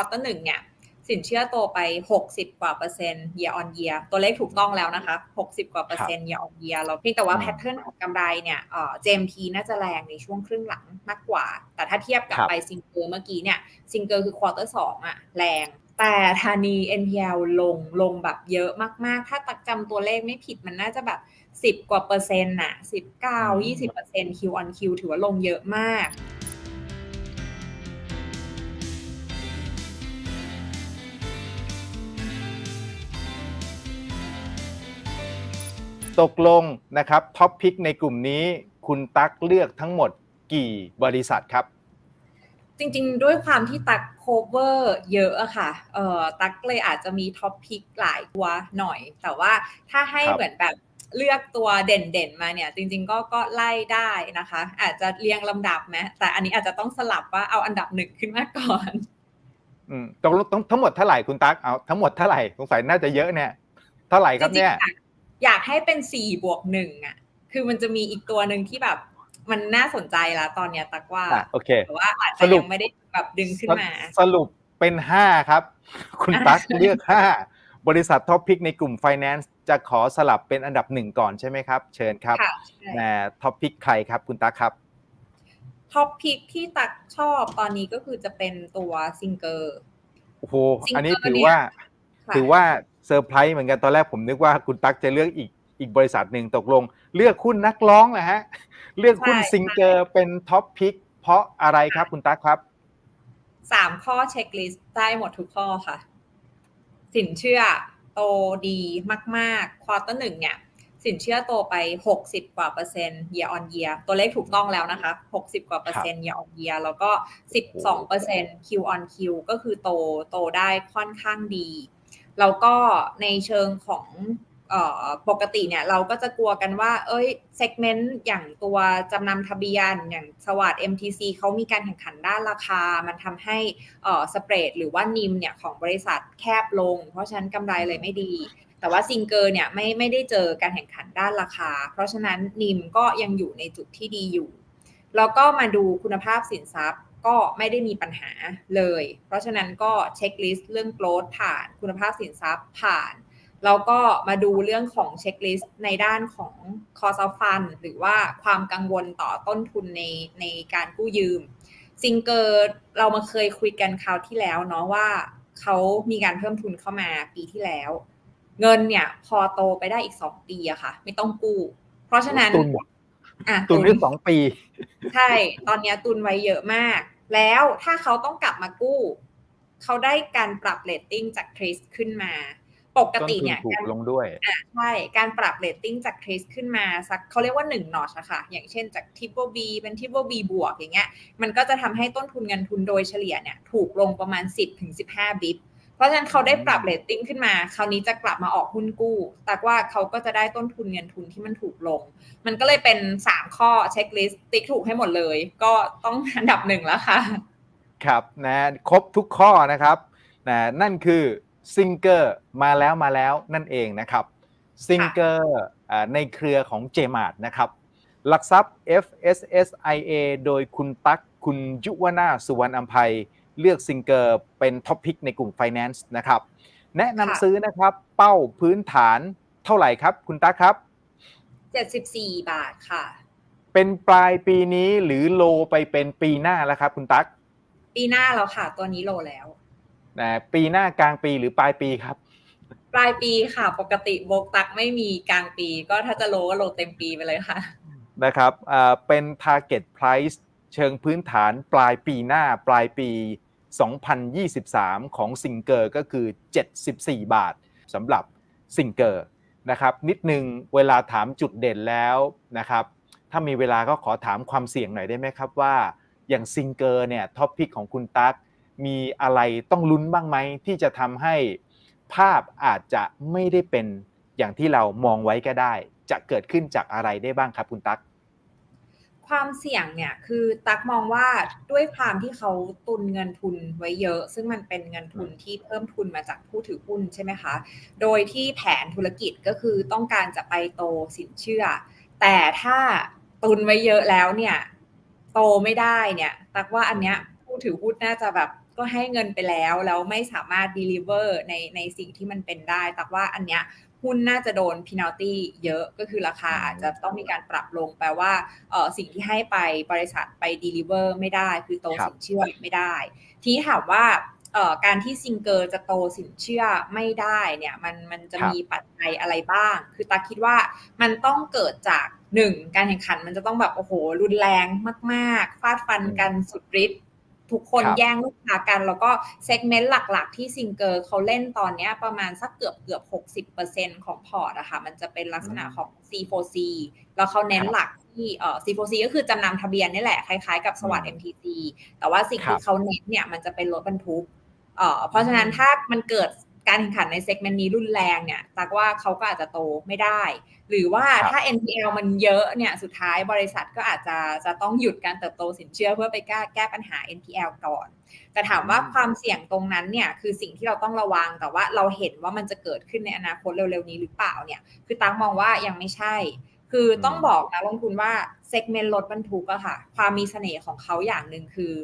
อเตอร์หนึ่งเนี่ยสินเชื่อโตไป 60 กว่าเปอร์เซ็นต์ year on year ตัวเลขถูกต้องแล้วนะคะ 60 กว่าเปอร์เซ็นต์ year on year เราเพียงแต่ว่าอืมแพทเทิร์นของกำไรเนี่ยเอ่อ JMT น่าจะแรงในช่วงครึ่งหลังมากกว่า แต่ถ้าเทียบกับครับไปซิงเกิลเมื่อกี้เนี่ย ซิงเกิลคือควอเตอร์สองอะแรง แต่ธานี NPL ลงลงแบบเยอะมาก ๆ ถ้าตักจำตัวเลขไม่ผิดมันน่าจะแบบ 10 กว่าเปอร์เซ็นต์น่ะ19 20เปอร์เซ็นต์ Q on Q ถือว่าลงเยอะมาก ตกลงนะครับท็อปพิกในกลุ่มนี้คุณตั๊กเลือกทั้งหมดกี่บริษัทครับ จริงๆ ด้วยความที่ตักโคเวอร์เยอะอะค่ะเอ่อตักเลยอาจจะมีท็อปพิกหลายตัวหน่อย แต่ว่าถ้าให้ครับเหมือนแบบเลือกตัวเด่นๆมาเนี่ยจริงๆก็ก็ไล่ได้นะคะ อาจจะเรียงลำดับไหมแต่อันนี้อาจจะต้องสลับว่าเอาอันดับหนึ่งขึ้นมาก่อนอืมตกลงทั้งทั้งหมดเท่าไหร่คุณตั๊กเอาทั้งหมดเท่าไหร่สงสัยน่าจะเยอะเนี่ยเท่าไหร่ครับเนี่ยจริงๆ อยากอยากให้เป็นสี่บวกหนึ่งอะคือมันจะมีอีกตัวหนึ่งที่แบบ มันน่าสนใจละตอนเนี้ยตักว่าอะโอเค แต่ว่าอาจสจะรุปยังไม่ได้แบบดึงขึ้นมา สรุปเป็นห้าครับ คุณตั๊กเลือกห้าบริษัทท็อปพิกในกลุ่ม Finance จะขอสลับเป็นอันดับหนึ่งก่อนใช่ไหมครับ เชิญครับค่ะใช่นะท็อปพิกใครครับคุณตั๊กครับ ท็อปพิกที่ตักชอบตอนนี้ก็คือจะเป็นตัวซิงเกอร์ โอ้โหจริงๆอันนี้แล้วถือเนี่ยว่าค่ะถือว่า เซอร์ไพรส์เหมือนกันตอนแรกผมนึกว่าคุณตั๊กจะเลือกอีกอีกบริษัทหนึ่งตกลง เลือกหุ้นนักร้องนะฮะ เลือกหุ้นใช่ซิงเกอร์เป็นท็อปพิกเพราะอะไรครับคุณตั๊กครับสามข้อเช็คลิสต์ได้หมดทุกข้อค่ะ สินเชื่อโตดีมาก ๆ ควอเตอร์หนึ่งเนี่ย สินเชื่อโตไป 60 กว่าเปอร์เซ็นต์ year on year ตัวเลขถูกต้องแล้วนะคะ 60 กว่าเปอร์เซ็นต์ year on year แล้วก็ 12เปอร์เซ็นต์ Q on Q ก็คือโตโตได้ค่อนข้างดี แล้วก็ในเชิงของปกติเนี่ยเราก็จะกลัวกันว่า เอ้ยเซกเมนต์อย่างตัวจำนำทะเบียนอย่างสวัสด์ MTC เขามีการแข่งขันด้านราคา มันทำให้สเปรดหรือว่านิมเนี่ยของบริษัทแคบลง เพราะฉะนั้นกำไรเลยไม่ดี แต่ว่าซิงเกอร์เนี่ยไม่ไม่ได้เจอการแข่งขันด้านราคา เพราะฉะนั้นนิมก็ยังอยู่ในจุดที่ดีอยู่ แล้วก็มาดูคุณภาพสินทรัพย์ ก็ไม่ได้มีปัญหาเลย เพราะฉะนั้นก็เช็คลิสต์เรื่องโกลดผ่านคุณภาพสินทรัพย์ผ่าน แล้วก็มาดูเรื่องของเช็คลิสต์ในด้านของ cost of fund หรือว่าความกังวลต่อต้นทุนในในการกู้ยืมซิงเกอร์เรามาเคยคุยกันคราวที่แล้วเนาะว่าเขามีการเพิ่มทุนเข้ามาปีที่แล้ว เงินเนี่ยพอโตไปได้อีกสองปีอะค่ะ ไม่ต้องกู้ เพราะฉะนั้นตุน อะตุนได้สองปี ใช่ ตอนเนี้ยตุนไว้เยอะมาก แล้วถ้าเขาต้องกลับมากู้ เขาได้การปรับเรตติ้งจากทริสขึ้นมา ปกต้นติทุนเนี่ยถูกากรลงด้วยอะใช่ การปรับเรตติ้งจากทริสขึ้นมาสักเขาเรียกว่า1นอชอะค่ะ อย่างเช่นจากทิปเปิลบีเป็นทิปเปิลบีบวกอย่างเงี้ย มันก็จะทำให้ต้นทุนเงินทุนโดยเฉลี่ยเนี่ย ถูกลงประมาณ 10-15ถึง15บิป เพราะฉะนั้นเขาได้ปรับเรตติ้งขึ้นมา คราวนี้จะกลับมาออกหุ้นกู้ แต่ว่าเขาก็จะได้ต้นทุนเงินทุนที่มันถูกลง มันก็เลยเป็น 3 ข้อเช็คลิสต์ติ๊กถูกให้หมดเลย ก็ต้องอันดับหนึ่งแล้วค่ะ ครับนะครบทุกข้อนะครับนะนั่นคือซิงเกอร์มาแล้วมาแล้วนั่นเองนะครับซิงเกอร์ในเครือของ JMart นะครับ หลักทรัพย์ FSSIA โดยคุณตั๊กคุณยุวนาสุวรรณอัมภัย เลือกซิงเกอร์เป็นท็อปพิกในกลุ่ม Finance นะครับแนะค่ะนำซื้อนะครับเป้าพื้นฐานเท่าไหร่ครับ คุณตั๊กครับ 74 บาทค่ะ เป็นปลายปีนี้หรือโลไปเป็นปีหน้าแล้วครับ คุณตั๊กปีหน้าแล้วค่ะ ตัวนี้โลแล้วนะปีหน้ากลางปีหรือปลายปีครับ ปลายปีค่ะ ปกติโบกตักไม่มีกลางปี ก็ถ้าจะโลก็โลเต็มปีไปเลยค่ะนะครับอ่าเป็น target price เชิงพื้นฐานปลายปีหน้าปลายปี 2023 ของซิงเกอร์ก็คือ 74 บาทสำหรับซิงเกอร์นะครับนิดนึงเวลาถามจุดเด่นแล้วนะครับถ้ามีเวลาก็ขอถามความเสี่ยงหน่อยได้ไหมครับว่าอย่างซิงเกอร์เนี่ยท็อปพิกของคุณตั๊กมีอะไรต้องลุ้นบ้างไหมที่จะทำให้ภาพอาจจะไม่ได้เป็นอย่างที่เรามองไว้ก็ได้ จะเกิดขึ้นจากอะไรได้บ้างครับคุณตั๊ก ความเสี่ยงเนี่ยคือตักมองว่าด้วยความที่เขาตุนเงินทุนไว้เยอะ ซึ่งมันเป็นเงินทุนที่เพิ่มทุนมาจากผู้ถือหุ้นใช่ไหมคะ โดยที่แผนธุรกิจก็คือต้องการจะไปโตสินเชื่อ แต่ถ้าตุนไว้เยอะแล้วเนี่ย โตไม่ได้เนี่ย ตักว่าอันเนี้ยผู้ถือหุ้นน่าจะแบบก็ให้เงินไปแล้วแล้วไม่สามารถ deliver ในในสิ่งที่มันเป็นได้แต่ว่าอันเนี้ย หุ้นน่าจะโดน penalty เยอะก็คือราคาอาจจะต้องมีการปรับลงแปลว่าเอ่อสิ่งที่ให้ไปบริษัทไป deliver ไม่ได้ คือโตครับสินเชื่อไม่ได้ ทีนี้ถามว่าเอ่อการที่ซิงเกอร์จะโตสินเชื่อไม่ได้เนี่ยมันมันจะครับมีปัจจัยอะไรบ้าง คือตาคิดว่ามันต้องเกิดจากหนึ่งการแข่งขันมันจะต้องแบบโอ้โหรุนแรงมาก ๆ ฟาดฟันกันสุดฤทธิ์ ทุกคนครับแย่งลูกค้ากัน แล้วก็เซกเมนต์หลักๆ ที่ซิงเกอร์เขาเล่นตอนเนี้ยประมาณสักเกือบเกือบ 60%ของพอร์ตอะค่ะมันจะเป็นลักษณะของ C4C แล้วเขาเน้นครับหลักที่เอ่อ C4C ก็คือจำนำทะเบียนนี่แหละ คล้ายๆกับสวัสด์อืม MTC แต่ว่าสิ่งครัที่บเขาเน้นเนี่ยมันจะเป็นรถบรรทุกเอ่อเพราะฉะนั้นอืมถ้ามันเกิด การแข่งขันในเซกเมนต์นี้รุนแรงเนี่ยตักว่าเขาก็อาจจะโตไม่ได้ หรือว่าครับถ้า NPL มันเยอะเนี่ยสุดท้ายบริษัทก็อาจจะจะต้องหยุดการเติบโตสินเชื่อเพื่อไปแก้แก้ปัญหา NPL ก่อน แต่ถามว่าอืมความเสี่ยงตรงนั้นเนี่ยคือสิ่งที่เราต้องระวัง แต่ว่าเราเห็นว่ามันจะเกิดขึ้นในอนาคตเร็วๆนี้หรือเปล่าเนี่ยคือตังมองว่ายังไม่ใช่ คือต้องบอกนะลงทุนว่าเซกเมนต์รถบรรทุกอะค่ะ ความมีเสน่ห์ของเขาอย่างหนึ่งคือ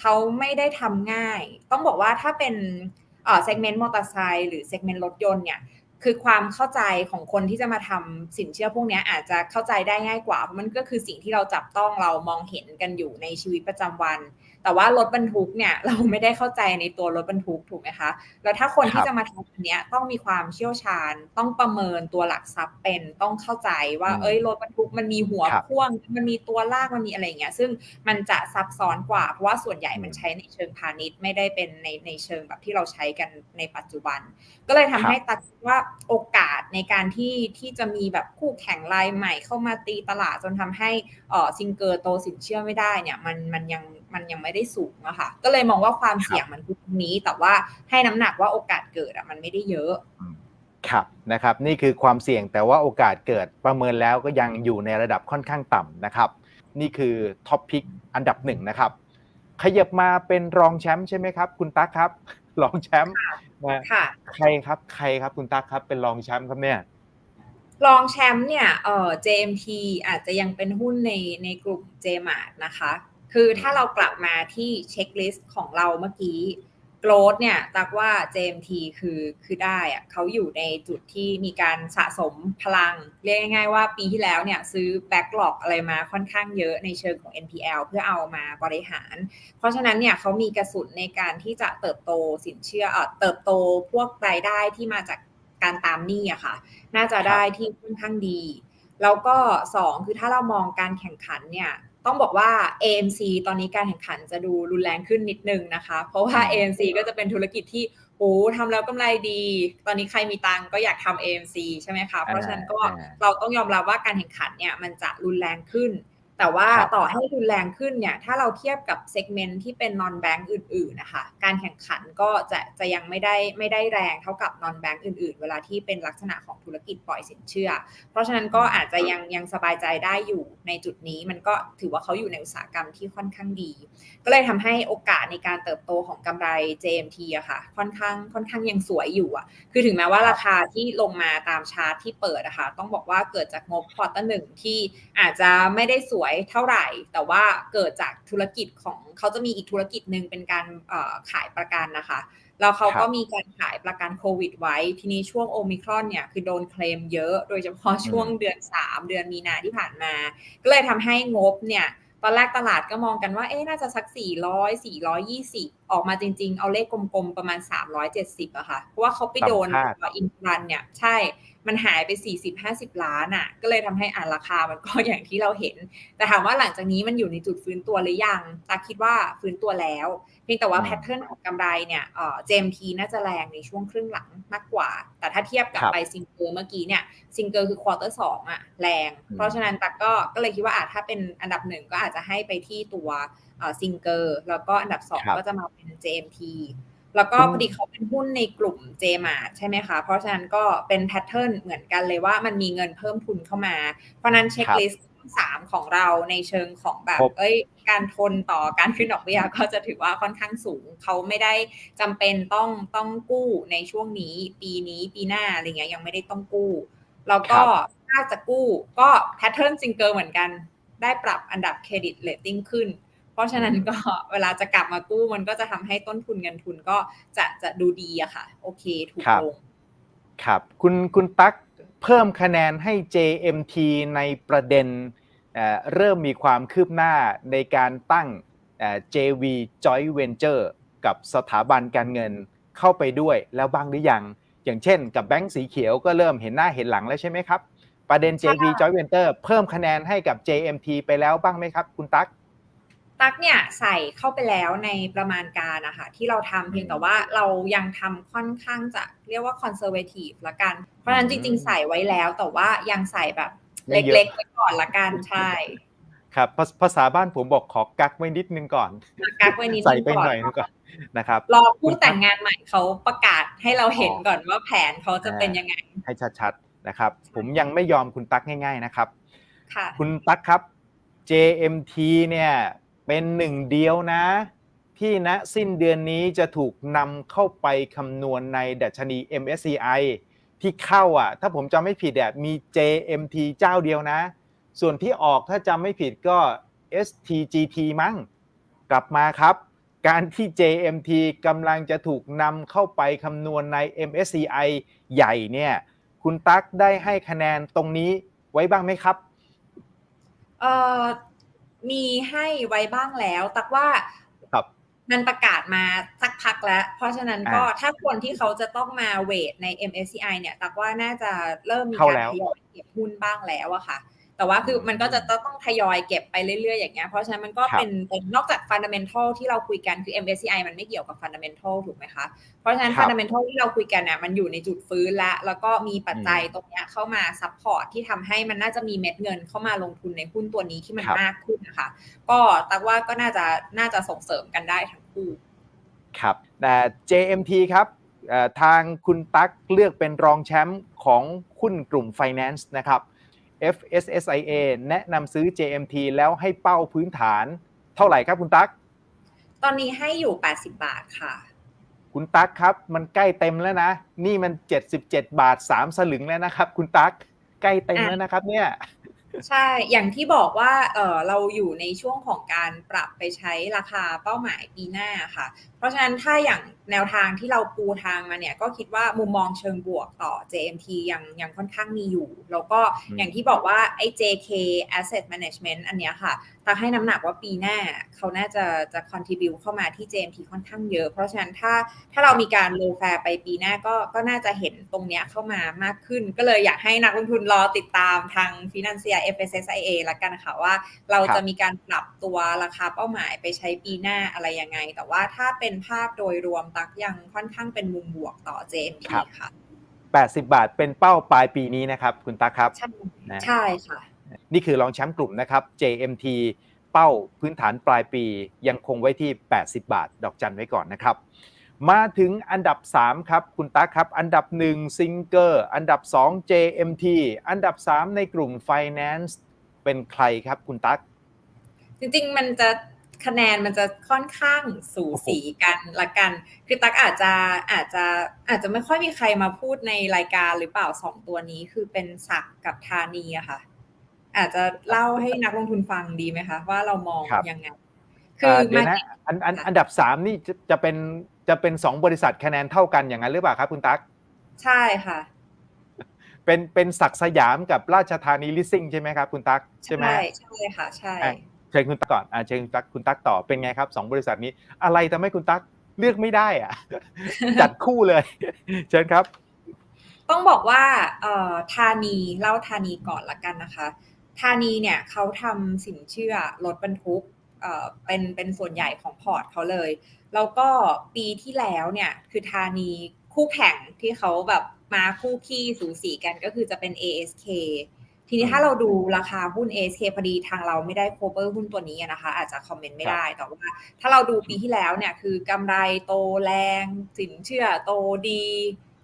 เขาไม่ได้ทำง่าย ต้องบอกว่าถ้าเป็น เอ่อเซกเมนต์มอเตอร์ไซค์หรือเซกเมนต์รถยนต์เนี่ยคือความเข้าใจของคนที่จะมาทำสินเชื่อพวกนี้อาจจะเข้าใจได้ง่ายกว่าเพราะมันก็คือสิ่งที่เราจับต้องเรามองเห็นกันอยู่ในชีวิตประจำวัน แต่ว่ารถบรรทุกเนี่ยเราไม่ได้เข้าใจในตัวรถบรรทุกถูกไหมคะแล้วถ้าคนครัที่บจะมาทำอันเนี้ยต้องมีความเชี่ยวชาญ ต้องประเมินตัวหลักทรัพย์เป็นต้องเข้าใจว่าอืมเอ้ยรถบรรทุกมันมีหัวครับพ่วง มันมีตัวลากมันมีอะไรอย่างเงี้ยซึ่งมันจะซับซ้อนกว่าเพราะว่าส่วนใหญ่อืมมันใช้ในเชิงพาณิชย์ไม่ได้เป็นในในเชิงแบบที่เราใช้กันในปัจจุบัน ก็เลยทำให้ตัดว่าโอกาสในการที่ที่จะมีแบบคู่แข่งรายใหม่เข้ามาตีตลาดจนทำให้เออซิงเกอร์โตสินเชื่อไม่ได้เนี่ยมันมันยัง มันยังไม่ได้สูงอะค่ะ ก็เลยมองว่าความเสี่ยงมันคือตรงนี้ แต่ว่าให้น้ำหนักว่าโอกาสเกิดอะมันไม่ได้เยอะครับนะครับ นี่คือความเสี่ยงแต่ว่าโอกาสเกิดประเมินแล้วก็ยังอยู่ในระดับค่อนข้างต่ำนะครับ นี่คือท็อปพิกอันดับหนึ่งนะครับ ขยับมาเป็นรองแชมป์ใช่ไหมครับ คุณตั๊กครับ รองแชมป์นะค่ะใครครับ ใครครับคุณตั๊กครับเป็นรองแชมป์ครับเนี่ยรองแชมป์เนี่ยเอ่อ JMT อาจจะยังเป็นหุ้นในในกลุ่ม JMart นะคะ คือถ้าเรากลับมาที่เช็คลิสต์ของเราเมื่อกี้โกลดเนี่ยตักว่า JMT คือคือได้อะเขาอยู่ในจุดที่มีการสะสมพลัง เรียกง่ายๆว่าปีที่แล้วเนี่ยซื้อแบ็กหลอกอะไรมาค่อนข้างเยอะในเชิงของ NPL เพื่อเอามาบริหาร เพราะฉะนั้นเนี่ยเขามีกระสุนในการที่จะเติบโตสินเชื่อเอ่อเติบโตพวกรายได้ที่มาจากการตามหนี้อะค่ะ น่าจะได้ที่ค่อนข้างดี แล้วก็สองคือถ้าเรามองการแข่งขันเนี่ย ต้องบอกว่า AMC ตอนนี้การแข่งขันจะดูรุนแรงขึ้นนิดนึงนะคะ เพราะว่า AMC ก็จะเป็นธุรกิจที่โอ้ทำแล้วกำไรดี ตอนนี้ใครมีตังก็อยากทำ AMC ใช่ไหมคะ เพราะฉะนั้นก็อ่าเราต้องยอมรับว่าการแข่งขันเนี่ยมันจะรุนแรงขึ้น แต่ว่าครับต่อให้รุนแรงขึ้นเนี่ย ถ้าเราเทียบกับเซกเมนต์ที่เป็น non bank อื่นๆนะคะ การแข่งขันก็จะจะยังไม่ได้ไม่ได้แรงเท่ากับ non bank อื่นๆ เวลาที่เป็นลักษณะของธุรกิจปล่อยสินเชื่อ เพราะฉะนั้นก็อาจจะยังยังสบายใจได้อยู่ในจุดนี้มันก็ถือว่าเขาอยู่ในอุตสาหกรรมที่ค่อนข้างดี ก็เลยทำให้โอกาสในการเติบโตของกำไร JMT อะค่ะ ค่อนข้างค่อนข้างยังสวยอยู่อะคือถึงแม้ว่าราคาที่ลงมาตามชาร์ตที่เปิดอะค่ะต้องบอกว่าเกิดจากงบควอเตอร์หนึ่งที่อาจจะไม่ได้สวยเท่าไหร่ แต่ว่าเกิดจากธุรกิจของเขาจะมีอีกธุรกิจหนึ่งเป็นการเอ่อขายประกันนะคะแล้วเขาก็ครับมีการขายประกันโควิดไว้ ทีนี้ช่วงโอมิครอนเนี่ยคือโดนเคลมเยอะ โดยเฉพาะช่วงเดือน 3 เดือนมีนาที่ผ่านมา ก็เลยทำให้งบเนี่ยตอนแรกตลาดก็มองกันว่า เอ๊ะ น่าจะสัก 400 420 ออกมาจริง ๆ เอาเลขกลมๆ ประมาณ 370อะค่ะ เพราะว่าเขาไปโดนต่ำคาดอินฟลันเนี่ย ใช่ มันหายไป 40-50 ล้านอะก็เลยทำให้อ่านราคามันก็อย่างที่เราเห็น แต่ถามว่าหลังจากนี้มันอยู่ในจุดฟื้นตัวหรือยังตาคิดว่าฟื้นตัวแล้ว เพียงแต่ว่าอืมแพทเทิร์นของกำไรเนี่ยเอ่อ JMT น่าจะแรงในช่วงครึ่งหลังมากกว่า แต่ถ้าเทียบกับครับไปซิงเกิลเมื่อกี้เนี่ยซิงเกิลคือควอเตอร์สองอะแรงอืมเพราะฉะนั้นตักก็ก็เลยคิดว่าอาจถ้าเป็นอันดับหนึ่งก็อาจจะให้ไปที่ตัวซิงเกิลแล้วก็อันดับสองครับก็จะมาเป็น JMT แล้วก็อืมพอดีเขาเป็นหุ้นในกลุ่ม JMart ใช่ไหมคะ เพราะฉะนั้นก็เป็นแพทเทิร์นเหมือนกันเลยว่ามันมีเงินเพิ่มทุนเข้ามา เพราะฉะนั้นเช็คลิสต์สามของเราในเชิงของแบบครบเอ้ย การทนต่อการขึ้นดอกเบี้ยก็จะถือว่าค่อนข้างสูง เขาไม่ได้จำเป็นต้องต้องกู้ในช่วงนี้ ปีนี้ปีหน้าอะไรเงี้ยยังไม่ได้ต้องกู้แล้วก็ถ้าจะกู้ก็แพทเทิร์นซิงเกิลเหมือนกัน ได้ปรับอันดับเครดิตเลตติ้งขึ้นเพ ราะฉะนั้นก็เวลาจะกลับมากู้มันก็จะทำให้ต้นทุนเงินทุนก็จะจะดูดีอะค่ะ โอเคถูกครับลงครับคุณคุณตั๊กเพิ่มคะแนนให้ JMT ในประเด็นเอ่อเริ่มมีความคืบหน้าในการตั้งเอ่อ JV Joint Venture กับสถาบันการเงินเข้าไปด้วยแล้วบ้างหรือยัง อย่างเช่น กับแบงก์สีเขียวก็เริ่มเห็นหน้าเห็นหลังแล้วใช่ไหมครับ ประเด็น JV Joint Venture เพิ่มคะแนนให้กับ JMT ไปแล้วบ้างไหมครับ คุณตั๊ก ตักเนี่ยใส่เข้าไปแล้วในประมาณการนะคะที่เราทำเพียงแต่ว่าเรายังทำค่อนข้างจะเรียกว่าคอนเซอร์เวทีฟละกัน เพราะฉะนั้นจริง ๆ ใส่ไว้แล้วแต่ว่ายังใส่แบบไม่เล็กเยอะๆไว้ก่อนละกันใช่ครับภาภาษาบ้านผมบอกขอกักไว้นิดนึงก่อนกักไว้นิดใส่นึงไปก่อหน่อยนึงก่อนนะครับรอผู้แต่งงานใหม่เขาประกาศให้เราเห็นก่อนว่าแผนเขาจะเป็นยังไง ให้ชัดๆนะครับ ผมยังไม่ยอมคุณตั๊กง่าย ๆนะครับค่ะคุณตั๊กครับ JMT เนี่ย เป็นหนึ่งเดียวนะ ที่ณสิ้นเดือนนี้จะถูกนำเข้าไปคำนวณในดัชนี MSCI ที่เข้าอะ ถ้าผมจำไม่ผิดอะมี JMT เจ้าเดียวนะ ส่วนที่ออกถ้าจำไม่ผิดก็ STGT มั้งกลับมาครับ การที่ JMT กำลังจะถูกนำเข้าไปคำนวณใน MSCI ใหญ่เนี่ยคุณตั๊กได้ให้คะแนนตรงนี้ไว้บ้างไหมครับ เอ่อ มีให้ไว้บ้างแล้ว ตักว่าครับมันประกาศมาสักพักแล้ว เพราะฉะนั้นก็อ่าถ้าคนที่เขาจะต้องมาเวทใน MSCI เนี่ย ตักว่าน่าจะเริ่มมีเข้าการแล้วทยอยเก็บหุ้นบ้างแล้วอะค่ะ แต่ว่าคือมันก็จะต้องทยอยเก็บไปเรื่อยๆอย่างเงี้ยเพราะฉะนั้นมันก็ครับเป็นเป็นนอกจากฟันดัมเ n นทัลที่เราคุยกันคือ MSCI มันไม่เกี่ยวกับฟันดัมเ n นทัลถูกไหมคะ เพราะฉะนั้นครัฟับนดัมเ n นทัลที่เราคุยกันเนี่ยมันอยู่ในจุดฟื้นแล้วแล้วก็มีปัจจัยตรงเนี้ยเข้ามาซัพพอร์ตที่ทำให้มันน่าจะมีเม็ดเงินเข้ามาลงทุนในหุ้นตัวนี้ที่มันครับมากขึ้นนะคะ ก็ตักว่าก็น่าจะน่าจะส่งเสริมกันได้ทั้งคู่ครับแต่ JMT ครับเอ่อทางคุณตั๊กเลือกเป็นรองแชมป์ของหุ้นกลุ่ม Finance นะครับ FSSIA แนะนำซื้อ JMT แล้วให้เป้าพื้นฐานเท่าไหร่ครับคุณตั๊ก ตอนนี้ให้อยู่ 80 บาทค่ะ คุณตั๊กครับ มันใกล้เต็มแล้วนะ นี่มัน 77 บาท 3 สลึงแล้วนะครับ คุณตั๊กใกล้เต็มแล้วนะครับเนี่ยใช่ อย่างที่บอกว่าเออเราอยู่ในช่วงของการปรับไปใช้ราคาเป้าหมายปีหน้าค่ะ เพราะฉะนั้นถ้าอย่างแนวทางที่เราปูทางมาเนี่ยก็คิดว่ามุมมองเชิงบวกต่อ JMT ยังยังค่อนข้างมีอยู่ แล้วก็อืมอย่างที่บอกว่าไอ้ JK Asset Management อันเนี้ยค่ะตักให้น้ำหนักว่าปีหน้าเขาน่าจะจะ contribute เข้ามาที่ JMT ค่อนข้างเยอะ เพราะฉะนั้นถ้าถ้าเรามีการโลแฟร์ไปปีหน้าก็ก็น่าจะเห็นตรงเนี้ยเข้ามามากขึ้น ก็เลยอยากให้นักลงทุนรอติดตามทาง Financia FSSIA ละกันค่ะว่า เราครับจะมีการปรับตัวราคาเป้าหมายไปใช้ปีหน้าอะไรยังไง แต่ว่าถ้าเป็นภาพโดยรวมตักยังค่อนข้างเป็นมุมบวกต่อ JMT ครับค่ะ 80 บาทเป็นเป้าปลายปีนี้นะครับ คุณตั๊กครับ ใช่นะใช่ค่ะ นี่คือรองแชมป์กลุ่มนะครับ JMT เป้าพื้นฐานปลายปียังคงไว้ที่ 80 บาท ดอกจันไว้ก่อนนะครับ มาถึงอันดับ 3 ครับคุณตั๊กครับ อันดับ 1 ซิงเกอร์อันดับ 2 JMT อันดับ 3 ในกลุ่ม Finance เป็นใครครับคุณตั๊กจริงๆ มันจะ คะแนนมันจะค่อนข้างสูสีกันละกันคือตักอาจจะอาจจะอาจจะไม่ค่อยมีใครมาพูดในรายการหรือเปล่าสองตัวนี้คือเป็นศักดิ์กับธานีอะค่ะ อาจจะเล่าให้นักลงทุนฟังดีไหมคะ ว่าเรามองครับยังไงเอ่อเดี๋ยวมานะอันอันอันดับ3นี่จะจะเป็นจะเป็น2บริษัทคะแนนเท่ากันอย่างนั้นหรือเปล่าครับคุณตั๊กใช่ค่ะเป็นเป็นศักดิ์สยามกับราชธานีลิสซิ่งใช่ไหมครับคุณตั๊กใช่ไหมใช่ค่ะใช่อะ เชิญคุณตั๊กก่อนอ่าเชิญคุณตั๊กคุณตั๊กต่อเป็นไงครับสองบริษัทนี้ อะไรทำให้คุณตั๊กเลือกไม่ได้อะจัดคู่เลย เชิญครับ ต้องบอกว่าเอ่อธานีเล่าธานีก่อนละกันนะคะธานีเนี่ยเขาทำสินเชื่อรถบรรทุกเอ่อเป็นเป็นส่วนใหญ่ของพอร์ตเขาเลย แล้วก็ปีที่แล้วเนี่ยคือธานีคู่แข่งที่เขาแบบมาคู่ขี้สูสีกันก็คือจะเป็น ASK ทีนี้ถ้าเราดูราคาหุ้น ASK พอดีทางเราไม่ได้โคเ e อร์หุ้นตัวนี้นะคะ อาจจะคอมเมนต์ไม่ได้ แต่ว่าถ้าเราดูปีที่แล้วเนี่ยคือกำไรโตแรง สินเชื่อโตดี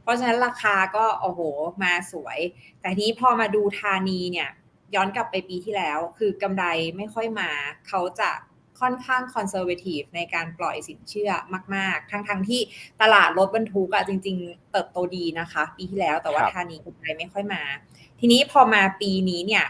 เพราะฉะนั้นราคาก็โอ้โหมาสวย แต่ทีนี้พอมาดูธานีเนี่ยย้อนกลับไปปีที่แล้ว คือกำไรไม่ค่อยมา เขาจะค่อนข้างคอนเซอร์เวทีฟในการปล่อยสินเชื่อมาก ๆ ทั้งๆทที่ตลาดรถบรรทุกอะจริง ๆ เติบโตดีนะคะ ปีที่แล้วแต่ว่าครับธานีกำไรไม่ค่อยมา ทีนี้พอมาปีนี้เนี่ย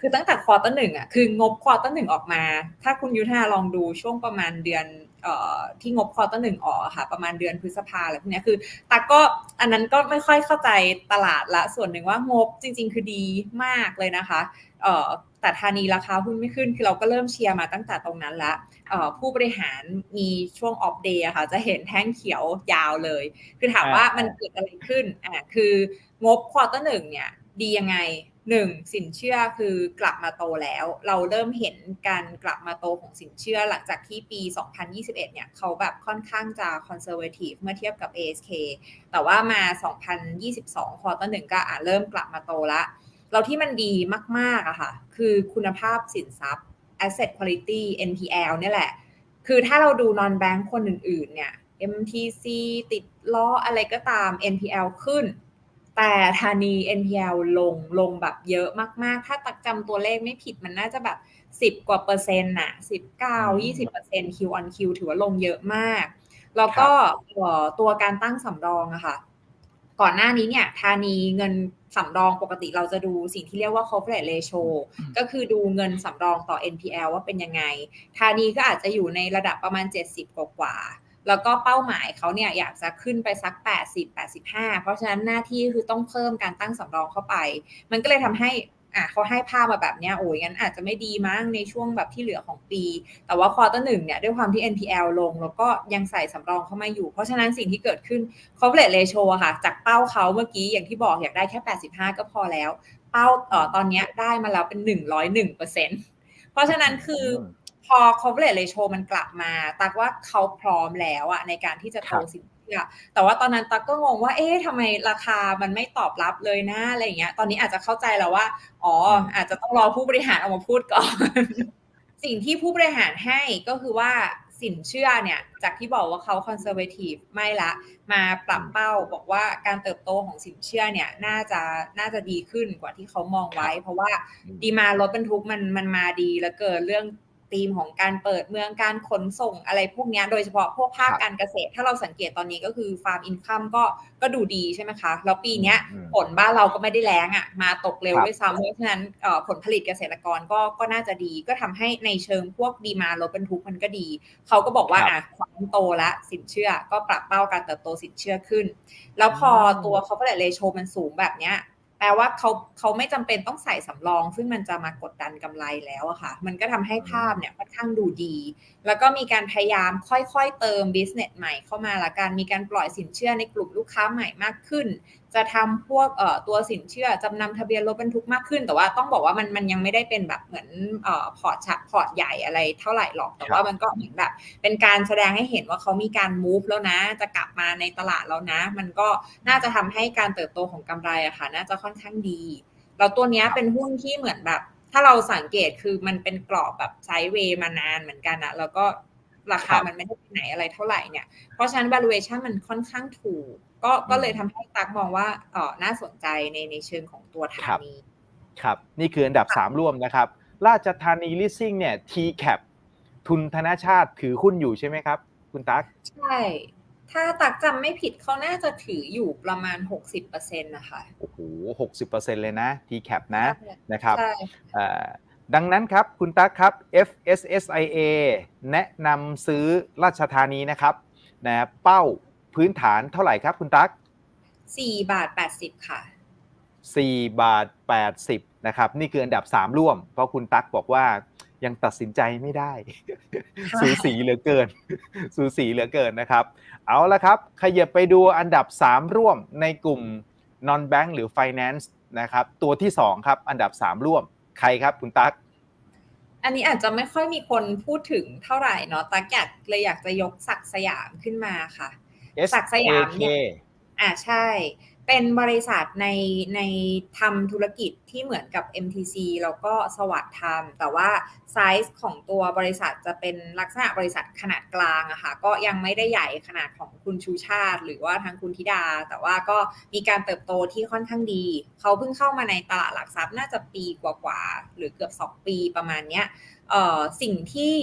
คือตั้งแต่ควอเตอร์หนึ่งอะคืองบควอเตอร์หนึ่งออกมา ถ้าคุณยุทธาลองดูช่วงประมาณเดือนออที่งบควอเตอร์หนึ่งออกค่ะ ประมาณเดือนพฤษภาอะไรพวกนี้คือตาก็อันนั้นก็ไม่ค่อยเข้าใจตลาดละส่วนหนึ่งว่างบจริง ๆ คือดีมากเลยนะคะแต่ธานีราคาหุ้นไม่ขึ้นคือเราก็เริ่มเชียร์มาตั้งแต่ตรงนั้นละผู้บริหารมีช่วงออฟเดย์อะค่ะจะเห็นแท่งเขียวยาวเลย คือถามว่ามันเกิดอะไรขึ้นอะคือ งบควอเตอร์หนึ่งเนี่ยดียังไงหนึ่งสินเชื่อคือกลับมาโตแล้ว เราเริ่มเห็นการกลับมาโตของสินเชื่อหลังจากที่ปี 2021 เนี่ยเขาแบบค่อนข้างจะคอนเซอร์เวทีฟเมื่อเทียบกับ ASK แต่ว่ามา 2022 ควอเตอร์หนึ่งก็อะเริ่มกลับมาโตละเราที่มันดีมากๆอะค่ะ คือคุณภาพสินทรัพย์ asset quality NPL เนี่ยแหละ คือถ้าเราดู non bank คนอื่นๆ เนี่ย MTC ติดล้ออะไรก็ตาม NPL ขึ้น แต่ธานี NPL ลงลงแบบเยอะมาก ๆ ถ้าตักจำตัวเลขไม่ผิดมันน่าจะแบบ10กว่าเปอร์เซ็นต์น่ะ19 20เปอร์เซ็นต์ Q on Q ถือว่าลงเยอะมาก แล้วก็ตัวการตั้งสำรองอะค่ะ ก่อนหน้านี้เนี่ยธานีเงินสำรองปกติเราจะดูสิ่งที่เรียกว่า coverage ratio ก็คือดูเงินสำรองต่อ NPL ว่าเป็นยังไงธานีก็อาจจะอยู่ในระดับประมาณ 70 กว่ากว่า แล้วก็เป้าหมายเขาเนี่ยอยากจะขึ้นไปสัก 80 85 เพราะฉะนั้นหน้าที่คือต้องเพิ่มการตั้งสำรองเข้าไป มันก็เลยทำให้อะเขาให้ภาพมาแบบเนี้ยโอ้ยงั้นอาจจะไม่ดีมั้งในช่วงแบบที่เหลือของปี แต่ว่าควอเตอร์หนึ่งเนี่ยด้วยความที่ NPL ลง แล้วก็ยังใส่สำรองเข้ามาอยู่ เพราะฉะนั้นสิ่งที่เกิดขึ้น coverage ratio ค่ะ จากเป้าเขาเมื่อกี้อย่างที่บอกอยากได้แค่ 85 ก็พอแล้ว เป้าเอ่อตอนนี้ได้มาแล้วเป็น 101เปอร์เซ็นต์เพราะฉะนั้นคือ พอ coverage ratio มันกลับมาตักว่าเขาพร้อมแล้วอะในการที่จะโตสินเชื่อแต่ว่าตอนนั้นตักก็งงว่า เอ๊ะทำไมราคามันไม่ตอบรับเลยนะอะไรอย่างเงี้ย ตอนนี้อาจจะเข้าใจแล้วว่า อ๋อ อาจจะต้องรอผู้บริหารออกมาพูดก่อน สิ่งที่ผู้บริหารให้ก็คือว่าสินเชื่อเนี่ยจากที่บอกว่าเขาคอนเซอร์เวทีฟไม่ละมาปรับเป้าบอกว่าการเติบโตของสินเชื่อเนี่ยน่าจะน่าจะดีขึ้นกว่าที่เขามองไว้ เพราะว่าดีมารถบรรทุกมันมันมาดีแล้วเกิดเรื่อง ธีมของการเปิดเมืองการขนส่งอะไรพวกนี้โดยเฉพาะพวกภาคการเกษตร ถ้าเราสังเกตตอนนี้ก็คือฟาร์มอินคัมก็ก็ดูดีใช่ไหมคะ แล้วปีนี้ผลบ้านเราก็ไม่ได้แรงอะมาตกเร็วด้วยซ้ำเพราะฉะนั้นผลผลิตเกษตรกรก็ก็น่าจะดี ก็ทำให้ในเชิงพวกดีมารถบรรทุกมันก็ดี เขาก็บอกว่าอะความโตและสินเชื่อก็ปรับเป้าการเติบโตสินเชื่อขึ้น แล้วพอตัว corporate ratio มันสูงแบบเนี้ย แปลว่าเขาเขาไม่จำเป็นต้องใส่สำรอง ซึ่งมันจะมากดดันกำไรแล้วอะค่ะ มันก็ทำให้ภาพเนี่ยค่อนข้างดูดี แล้วก็มีการพยายามค่อยๆเติม business ใหม่เข้ามาละกัน มีการปล่อยสินเชื่อในกลุ่มลูกค้าใหม่มากขึ้นจะทำพวกเอ่อตัวสินเชื่อจำนำทะเบียนรถบรรทุกมากขึ้น แต่ว่าต้องบอกว่ามันมันยังไม่ได้เป็นแบบเหมือนเอ่อพอร์ตชัดพอร์ตใหญ่อะไรเท่าไหร่หรอก แต่ว่ามันก็เหมือนแบบ เป็นการแสดงให้เห็นว่าเขามีการ move แล้วนะ จะกลับมาในตลาดแล้วนะ มันก็น่าจะทำให้การเติบโตของกำไรอะค่ะน่าจะค่อนข้างดีแล้วตัวนี้เป็นหุ้นที่เหมือนแบบ ถ้าเราสังเกตคือมันเป็นกรอบแบบไซด์เวย์มานานเหมือนกันอะแล้วก็ราคามันไม่ได้ไปไหนอะไรเท่าไหร่เนี่ยเพราะฉะนั้น valuation มันค่อนข้างถูก ก็ก็เลยทำให้ตักมองว่าเออน่าสนใจในในเชิงของตัวธานีครับ นี่คืออันดับ 3 ร่วมนะครับ ราชธานีลิสซิ่งเนี่ย TCAP ทุนธนาชาติถือหุ้นอยู่ใช่ไหมครับ คุณตั๊กใช่ ถ้าตักจำไม่ผิดเขาน่าจะถืออยู่ประมาณ 60%นะคะโอ้โหหกสิบเปอร์เซ็นเลยนะ TCAP นะนะครับใช่ดังนั้นครับ คุณตั๊กครับ FSSIA แนะนำซื้อราชธานีนะครับนะเป้า พื้นฐานเท่าไหร่ครับคุณตั๊ก4บาท80ค่ะ4บาท80นะครับนี่คืออันดับ3ร่วม เพราะคุณตั๊กบอกว่ายังตัดสินใจไม่ได้ สูสีเหลือเกิน สูสีเหลือเกินนะครับ เอาละครับ ขยับไปดูอันดับ 3 ร่วมในกลุ่ม non bank หรือ finance นะครับ ตัวที่ 2 ครับ อันดับ 3 ร่วม ใครครับคุณตั๊ก อันนี้อาจจะไม่ค่อยมีคนพูดถึงเท่าไหร่เนาะตักอยากเลยอยากจะยกศักดิ์สยามขึ้นมาค่ะ ศักดิ์สยามเนี่ยอ่าใช่ เป็นบริษัทในในทำธุรกิจที่เหมือนกับ MTC แล้วก็สวัสดิ์ทำแต่ว่าไซส์ของตัวบริษัทจะเป็นลักษณะบริษัทขนาดกลางอะค่ะก็ยังไม่ได้ใหญ่ขนาดของคุณชูชาติ หรือว่าทางคุณธิดา แต่ว่าก็มีการเติบโตที่ค่อนข้างดี เขาเพิ่งเข้ามาในตลาดหลักทรัพย์น่าจะปีกว่าๆหรือเกือบ 2 ปีประมาณเนี้ยเอ่อสิ่งที่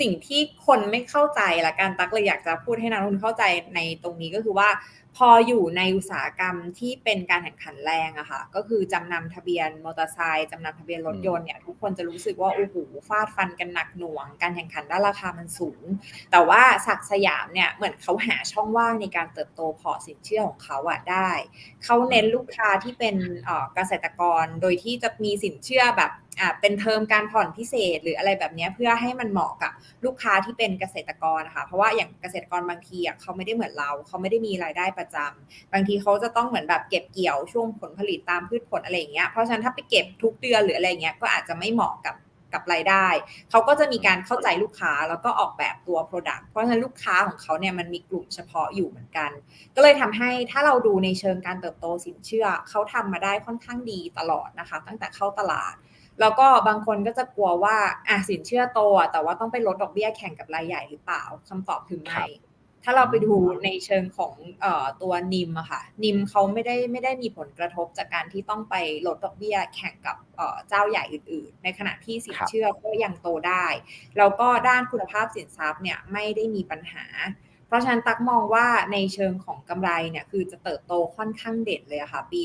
สิ่งที่คนไม่เข้าใจละการตักเลยอยากจะพูดให้นักลงทุนเข้าใจในตรงนี้ก็คือว่า พออยู่ในอุตสาหกรรมที่เป็นการแข่งขันแรงอะค่ะ ก็คือจำนำทะเบียนมอเตอร์ไซค์จำนำทะเบียนรถยนต์เนี่ยทุกคนจะรู้สึกว่าโอ้โหฟาดฟันกันหนักหน่วง การแข่งขันด้านราคามันสูง แต่ว่าศักดิ์สยามเนี่ยเหมือนเขาหาช่องว่างในการเติบโตพอร์ตสินเชื่อของเขาอะได้เขาเน้นลูกค้าที่เป็นเอ่อเกษตรกรโดยที่จะมีสินเชื่อแบบอ่าเป็นเทอมการผ่อนพิเศษหรืออะไรแบบเนี้ยเพื่อให้มันเหมาะกับลูกค้าที่เป็นเกษตรกรนะคะเพราะว่าอย่างเกษตรกรบางทีอะเขาไม่ได้เหมือนเราเขาไม่ได้มีรายได้ประจำบางทีเขาจะต้องเหมือนแบบเก็บเกี่ยวช่วงผลผลิตตามพืชผลอะไรอย่างเงี้ยเพราะฉะนั้นถ้าไปเก็บทุกเดือนหรืออะไรเงี้ยก็อาจจะไม่เหมาะกับกับรายได้ เขาก็จะมีการเข้าใจลูกค้าแล้วก็ออกแบบตัว Product เพราะฉะนั้นลูกค้าของเขาเนี่ยมันมีกลุ่มเฉพาะอยู่เหมือนกัน ก็เลยทำให้ถ้าเราดูในเชิงการเติบโตสินเชื่อ เขาทำมาได้ค่อนข้างดีตลอดนะคะ ตั้งแต่เข้าตลาด แล้วก็บางคนก็จะกลัวว่าอะสินเชื่อโตแต่ว่าต้องไปลดดอกเบี้ยแข่งกับรายใหญ่หรือเปล่าคำตอบคือไม่ ถ้าเราไปดูในเชิงของเอ่อตัวนิมอะค่ะ นิมเขาไม่ได้ไม่ได้มีผลกระทบจากการที่ต้องไปลดดอกเบี้ยแข่งกับเอ่อเจ้าใหญ่อื่น ๆ ในขณะที่สินเชื่อก็ยังโตได้ แล้วก็ด้านคุณภาพสินทรัพย์เนี่ยไม่ได้มีปัญหาเพ ราะฉะนั้นตักมองว่าในเชิงของกำไรเนี่ยคือจะเติบโตค่อนข้างเด่นเลยอะค่ะ ปี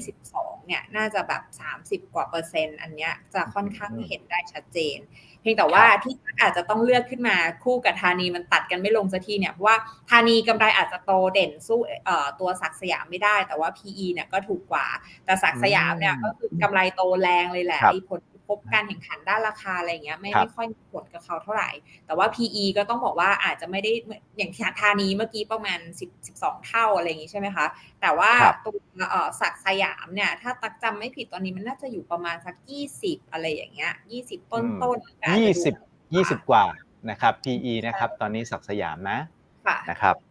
2022 เนี่ยน่าจะแบบ 30 กว่าเปอร์เซ็นต์ อันเนี้ยจะค่อนข้างเห็นได้ชัดเจน เพียงแต่ว่าที่ตั๊กอาจจะต้องเลือกขึ้นมาคู่กับธานีมันตัดกันไม่ลงสักทีเนี่ยเพราะว่าธานีกำไรอาจจะโตเด่นสู้เอ่อตัวศักดิ์สยามไม่ได้ แต่ว่า PE เนี่ยก็ถูกกว่า แต่ศักดิ์สยามเนี่ยก็คือกำไรโตแรงเลยแหละครับไอ้ผล พบการแข่งขันด้านราคาอะไรอย่างเงี้ยไม่ครับไม่ค่อยมีผลกับเขาเท่าไหร่ แต่ว่า PE ก็ต้องบอกว่าอาจจะไม่ได้เหมือนอย่างธานีเมื่อกี้ประมาณ 10 12 เท่าอะไรอย่างงี้ใช่ไหมคะ แต่ว่าครับตัวเอ่อศักดิ์สยามเนี่ย ถ้าตักจำไม่ผิดตอนนี้มันน่าจะอยู่ประมาณสัก 20 อะไรอย่างเงี้ย 20 ต้นต้นๆอาจจะยี่ดูสิบยี่สิบกว่านะครับ PE นะครับ ตอนนี้ศักดิ์สยามนะค่ะนะครับอ่า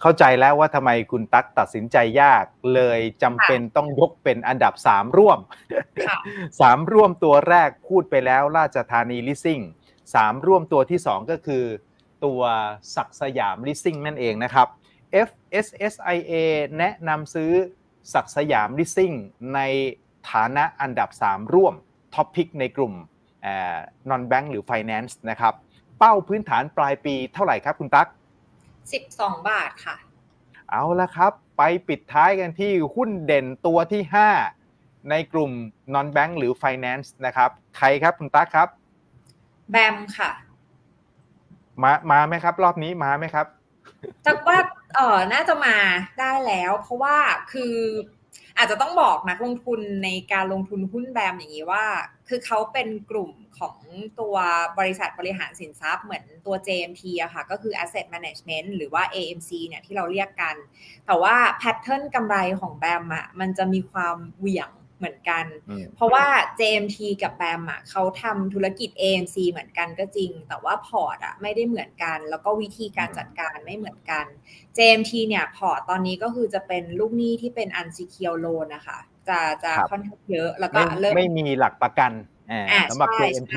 เข้าใจแล้วว่าทำไมคุณตั๊กตัดสินใจยากเลยจำเป็นต้องยกเป็นอันดับ3ร่วมค่ะ3ร่วมตัวแรกพูดไปแล้วราชธานีลิสซิ่ง3ร่วมตัวที่2ก็คือ ตัวศักดิ์สยามลิสซิ่งนั่นเองนะครับ FSSIA แนะนำซื้อศักดิ์สยามลิสซิ่งในฐานะอันดับ 3 ร่วมท็อปพิกในกลุ่มนอนแบงก์หรือ Finance นะครับ เป้าพื้นฐานปลายปีเท่าไหร่ครับคุณตั๊ก 12 บาทค่ะ เอาละครับ ไปปิดท้ายกันที่หุ้นเด่นตัวที่ 5 ในกลุ่ม Non-Bank หรือ Finance นะครับ ใครครับคุณตั๊กครับ แบมค่ะ มามาไหมครับ รอบนี้มาไหมครับจักว่าเออน่าจะมาได้แล้ว เพราะว่าคือ อาจจะต้องบอกนักลงทุนในการลงทุนหุ้นแบมอย่างนี้ว่า คือเขาเป็นกลุ่มของตัวบริษัทบริหารสินทรัพย์เหมือนตัว JMT อะค่ะ ก็คือ Asset Management หรือว่า AMC เนี่ยที่เราเรียกกัน แต่ว่าแพทเทิร์นกำไรของแบมอะมันจะมีความเหวี่ยง เหมือนกันอืมเพราะว่า JMT กับแบมอะเขาทำธุรกิจ AMC เหมือนกันก็จริง แต่ว่าพอร์ตอะไม่ได้เหมือนกัน แล้วก็วิธีการจัดการไม่เหมือนกัน JMT เนี่ยพอร์ตตอนนี้ก็คือจะเป็นลูกหนี้ที่เป็น unsecured loan นะคะจะจะครับค่อนข้างเยอะแล้วก็ไม่เริ่มไม่มีหลักประกันอ่าอ่าสำหรับใช่ JMP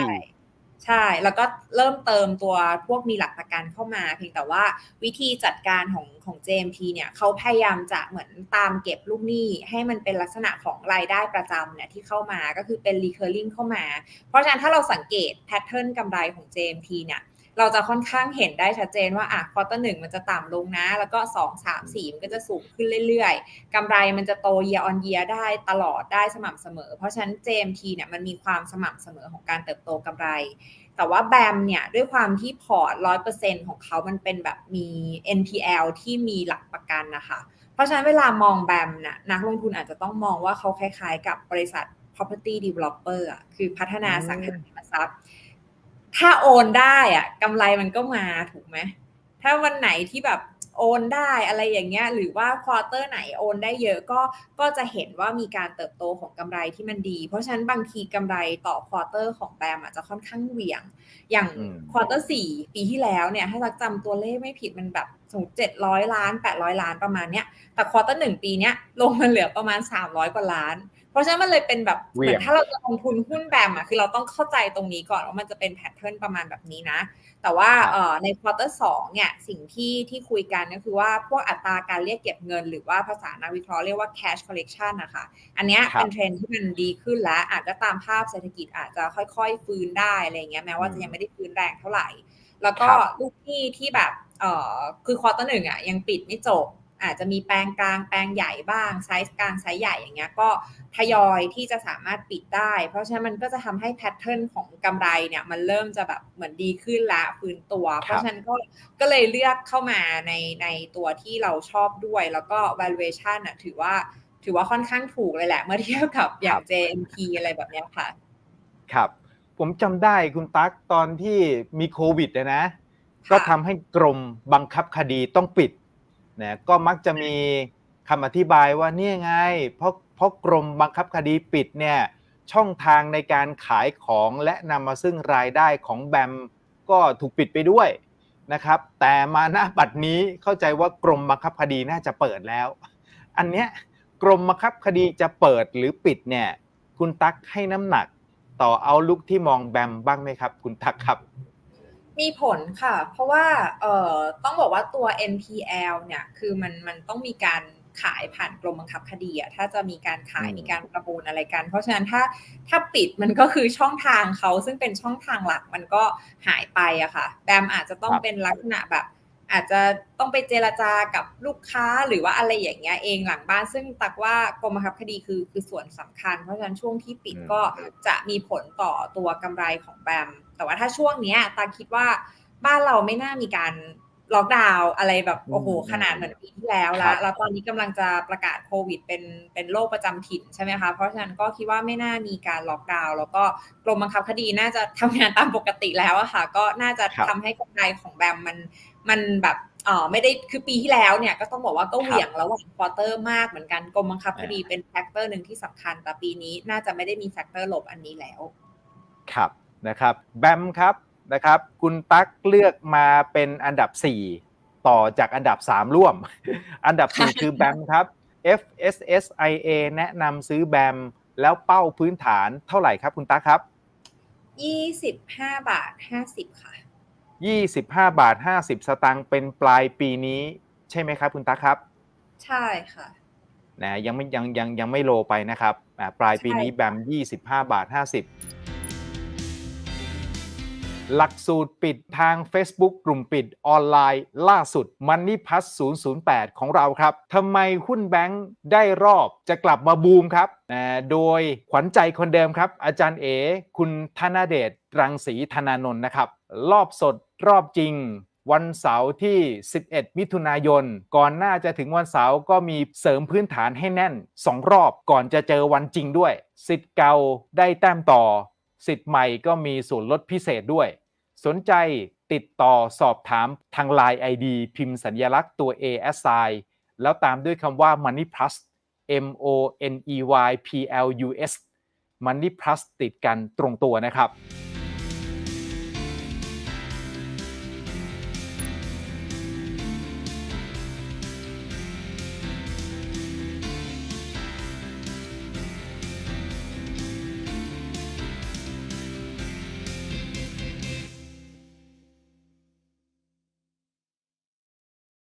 ใช่ แล้วก็เริ่มเติมตัวพวกมีหลักประกันเข้ามา เพียงแต่ว่าวิธีจัดการของของ JMP เนี่ยเขาพยายามจะเหมือนตามเก็บลูกหนี้ ให้มันเป็นลักษณะของรายได้ประจำเนี่ยที่เข้ามาก็คือเป็น recurring เข้ามา เพราะฉะนั้นถ้าเราสังเกตแพทเทิร์นกำไรของ JMT เนี่ย เราจะค่อนข้างเห็นได้ชัดเจนว่าอะควอเตอร์หนึ่งมันจะต่ำลงนะ แล้วก็ 2 3 4 มันก็จะสูงขึ้นเรื่อยๆกำไรมันจะโต year on year ได้ตลอดได้สม่ำเสมอ เพราะฉะนั้น JMT เนี่ยมันมีความสม่ำเสมอของการเติบโตกำไร แต่ว่าแบมเนี่ยด้วยความที่พอร์ต100%ของเขามันเป็นแบบมี NPL ที่มีหลักประกันนะคะเพราะฉะนั้นเวลามองแบมน่ะนักลงทุนอาจจะต้องมองว่าเขาคล้ายๆ กับบริษัท property developer อะคือพัฒนาสังหาริมทรัพย์ ถ้าโอนได้อะกำไรมันก็มาถูกไหมถ้าวันไหนที่แบบโอนได้อะไรอย่างเงี้ยหรือว่าควอเตอร์ไหนโอนได้เยอะก็ก็จะเห็นว่ามีการเติบโตของกำไรที่มันดี เพราะฉะนั้นบางทีกำไรต่อควอเตอร์ของแบมอาจจะค่อนข้างเหวี่ยง อย่างอืมควอเตอร์สี่ปีที่แล้วเนี่ยถ้ารักจำตัวเลขไม่ผิดมันแบบสมมติเจ็ดร้อยล้านแปดร้อยล้านประมาณเนี้ยแต่ควอเตอร์หนึ่งปีเนี้ยลงมาเหลือประมาณสามร้อยกว่าล้าน เพราะฉะนั้นมันเลยเป็นแบบเหวี่เหมืยองนถ้าเราจะลงทุนหุ้นแบมอะคือเราต้องเข้าใจตรงนี้ก่อนว่ามันจะเป็นแพทเทิร์นประมาณแบบนี้นะ แต่ว่าครับเอ่อในควอเตอร์สองเนี่ยสิ่งที่ที่คุยกันก็คือว่าพวกอัตราการเรียกเก็บเงิน หรือว่าภาษานักวิเคราะห์เรียกว่า cash collection นะคะอันเนี้ยครับเป็นเทรนด์ที่มันดีขึ้นแล้วอาจจะตามภาพเศรษฐกิจอาจจะค่อยๆ ฟื้นได้อะไรเงี้ยแม้ว่าจะยังไม่ได้ฟื้นแรงเท่าไหร่ แล้วก็ครับลูกหนี้ที่แบบเอ่อคือควอเตอร์หนึ่งอะยังปิดไม่จบ อาจจะมีแปลงกลางแปลงใหญ่บ้างไซส์กลางไซส์ใหญ่อย่างเงี้ยก็ทยอยที่จะสามารถปิดได้ เพราะฉะนั้นมันก็จะทำให้แพทเทิร์นของกำไรเนี่ยมันเริ่มจะแบบเหมือนดีขึ้นละฟื้นตัว เพราะฉะนั้นก็ก็เลยเลือกเข้ามาในในตัวที่เราชอบด้วย แล้วก็ valuation อะถือว่าถือว่าค่อนข้างถูกเลยแหละ เมื่อเทียบกับอย่าง JMP อะไรแบบเนี้ยค่ะ ครับ ผมจำได้คุณตั๊กตอนที่มีโควิดนะนะก็ทำให้กรมบังคับคดีต้องปิด นะก็มักจะมีคำอธิบายว่าเนี่ยไงเพราะเพราะกรมบังคับคดีปิดเนี่ยช่องทางในการขายของและนำมาซึ่งรายได้ของแบมก็ถูกปิดไปด้วยนะครับ แต่มาหน้าบัดนี้เข้าใจว่ากรมบังคับคดีน่าจะเปิดแล้ว อันเนี้ยกรมบังคับคดีจะเปิดหรือปิดเนี่ยคุณตั๊กให้น้ำหนักต่อเอาลุกที่มองแบมบ้างไหมครับ คุณตั๊กครับ มีผลค่ะ เพราะว่าเอ่อต้องบอกว่าตัว NPL เนี่ยคือมันมันต้องมีการขายผ่านกรมบังคับคดีอะถ้าจะมีการขายอืมมีการประมูลอะไรกัน เพราะฉะนั้นถ้าถ้าปิดมันก็คือช่องทางเขาซึ่งเป็นช่องทางหลักมันก็หายไปอะค่ะแบมอาจจะต้องเป็นลักษณะแบบ อาจจะต้องไปเจรจากับลูกค้าหรือว่าอะไรอย่างเงี้ยเองหลังบ้าน ซึ่งตักว่ากรมบังคับคดีคือคือส่วนสำคัญ เพราะฉะนั้นช่วงที่ปิดอืมก็จะมีผลต่อตัวกำไรของแบม แต่ว่าถ้าช่วงเนี้ยตักคิดว่าบ้านเราไม่น่ามีการล็อกดาวน์อะไรแบบโอ้โหอืมขนาดเหมือนปีที่แล้วครัละบแล้วตอนนี้กำลังจะประกาศโควิด เป็นเป็นโรคประจำถิ่นใช่ไหมคะเพราะฉะนั้นก็คิดว่าไม่น่ามีการล็อกดาวน์แล้วก็กรมบังคับคดีน่าจะทำงานตามปกติแล้วอะค่ะ ก็น่าจะครับทำให้กำไรของแบมมัน มันแบบเออไม่ได้คือปีที่แล้วเนี่ยก็ต้องบอกว่าก็เหวี่ยงระหว่างควอเตอร์มากเหมือนกันกรมบังคับคดีเป็นแฟกเตอร์หนึ่งที่สำคัญแต่ปีนี้น่าจะไม่ได้มีแฟกเตอร์ลบอันนี้แล้ว ครับนะครับแบมครับนะครับ คุณตั๊กเลือกมาเป็นอันดับ 4 ต่อจากอันดับ 3 ร่วม อันดับ 4 คือแบมครับ FSSIA แนะนำซื้อแบมแล้วเป้าพื้นฐานเท่าไหร่ครับคุณตั๊กครับ 25 บาท 50 ค่ะ 25 บาท 50 สตางค์เป็นปลายปีนี้ ใช่ไหมครับ คุณตั๊กครับ ใช่ค่ะนะยังไม่ยังยังยังไม่โลไปนะครับอ่าปลายปีนี้ใช่แบม25 บาท 50 หลักสูตรปิดทาง Facebook กลุ่มปิดออนไลน์ล่าสุด Money Plus 008 ของเราครับทำไมหุ้นแบงค์ได้รอบจะกลับมาบูมครับนะโดยขวัญใจคนเดิมครับ อาจารย์เอ คุณธนาเดชรังสีธนานนท์นะครับ รอบสดรอบจริง วันเสาร์ที่ 11 มิถุนายน ก่อนหน้าจะถึงวันเสาร์ก็มีเสริมพื้นฐานให้แน่น 2 รอบก่อนจะเจอวันจริงด้วย สิทธิ์เก่าได้แต้มต่อ สิทธิ์ใหม่ก็มีส่วนลดพิเศษด้วย สนใจติดต่อสอบถามทาง Line ID พิมพ์สัญญลักษณ์ตัว A S I แล้วตามด้วยคำว่า Money Plus M O N E Y P L U S Money Plus ติดกันตรงตัวนะครับ